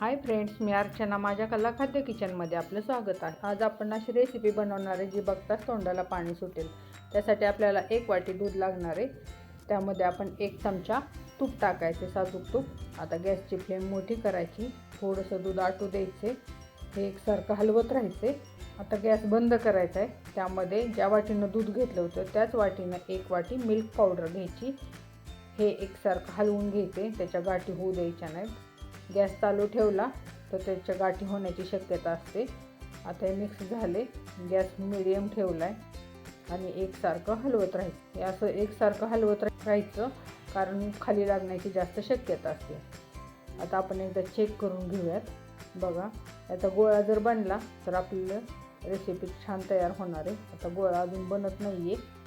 Hi friends मी अर्चना. माझ्या कला खाद्य किचनमध्ये आपलं स्वागत आहे. आज आपण अशी रेसिपी बनवणार आहे जी बघताच तोंडाला पाणी सुटेल. त्यासाठी आपल्याला एक वाटी दूध लागणार आहे. त्यामध्ये आपण एक चमचा तूप टाकायचे. साजूक तूप. आता गॅसची फ्लेम मोठी करायची. थोडंसं दूध आटू द्यायचे. हे एकसारखं हलवत राहायचे. आता गॅस बंद करायचा आहे. त्यामध्ये ज्या वाटीनं दूध घेतलं होतं त्याच वाटीनं एक वाटी मिल्क पावडर घ्यायची. हे एकसारखं हलवून घ्यायचे. त्याच्या गाठी होऊ द्यायच्या नाहीत. गॅस चालू ठेवला तर त्याच्या गाठी होण्याची शक्यता असते. आता हे मिक्स झाले. गॅस मिडियम ठेवला आहे आणि एकसारखं हलवत राहायचं हे असं एकसारखं हलवत राहायचं कारण खाली लागण्याची जास्त शक्यता असते. आता आपण एकदा चेक करून घेऊयात. बघा याचा गोळा जर बनला तर आपलं रेसिपी छान तयार होणार आहे. आता गोळा अजून बनत नाही आहे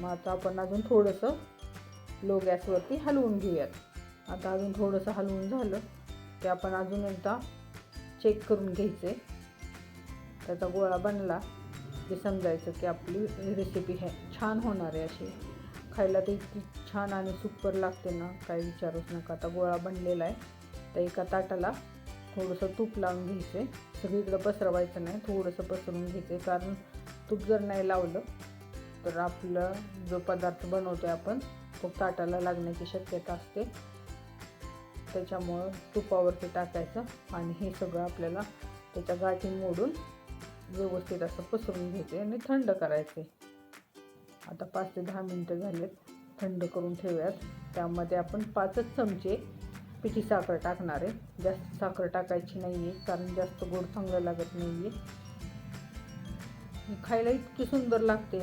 मग आता आपण अजून थोडंसं लो गॅसवरती हलवून घेऊयात. आता अजून थोडंसं हलवून झालं की आपण अजून एकदा चेक करून घ्यायचे. त्याचा गोळा बनला की समजायचं की आपली रेसिपी हे छान होणार आहे अशी. खायला तर इतकी छान आणि सुपर लागते ना काही विचारूच नका. आता गोळा बनलेला आहे. तर एका ताटाला थोडंसं तूप लावून घ्यायचे. सगळीकडं पसरवायचं नाही थोडंसं पसरून घ्यायचे. कारण तूप जर नाही लावलं तर आपलं जो पदार्थ बनवतो आहे आपण तो ताटाला लागण्याची शक्यता असते. त्याच्यामुळं तुपावरती टाकायचं आणि हे सगळं आपल्याला त्याच्या गाठी मोडून व्यवस्थित असं पसरून घ्यायचे आणि थंड करायचे. आता पाच ते दहा मिनटं झालेत थंड करून ठेवूयात. त्यामध्ये आपण पाचच चमचे पिठी साखर टाकणार आहे. जास्त साखर टाकायची नाही आहे कारण जास्त गोड चांगलं लागत नाही आहे खायला इतकी सुंदर लागते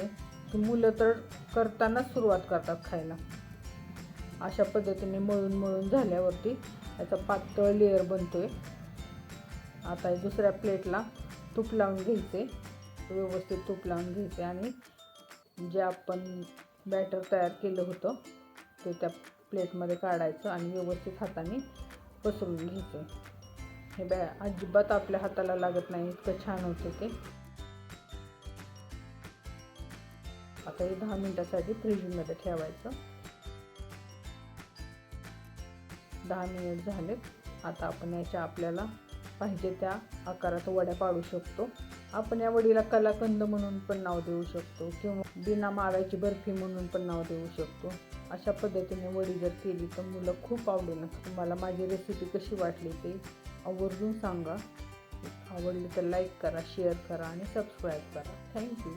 की मुलं तर करतानाच सुरुवात करतात खायला. अशा पद्धतीने मळून मळून झाल्यावरती याचा पातळ लेअर बनतो आहे आता दुसऱ्या प्लेटला तूप लावून घ्यायचे. व्यवस्थित तूप लावून घ्यायचे आणि जे आपण बॅटर तयार केलं होतं ते त्या प्लेटमध्ये काढायचं आणि व्यवस्थित हाताने पसरून घ्यायचं. हे बॅ अजिबात आपल्या हाताला लागत नाही इतकं छान होतं ते. आता हे दहा मिनटासाठी फ्रीजमध्ये ठेवायचं. दहा मिनिट झालेत आता आपण याच्या आपल्याला पाहिजे त्या आकारात वड्या पाडू शकतो. आपण या वडीला कलाकंद म्हणून पण नाव देऊ शकतो किंवा बिना माव्याची बर्फी म्हणून पण नाव देऊ शकतो. अशा पद्धतीने वडी जर केली तर मुलं खूप आवडेल तुम्हाला माझी रेसिपी कशी वाटली ते आवर्जून सांगा. आवडली तर लाईक करा शेअर करा आणि सबस्क्राईब करा. थँक्यू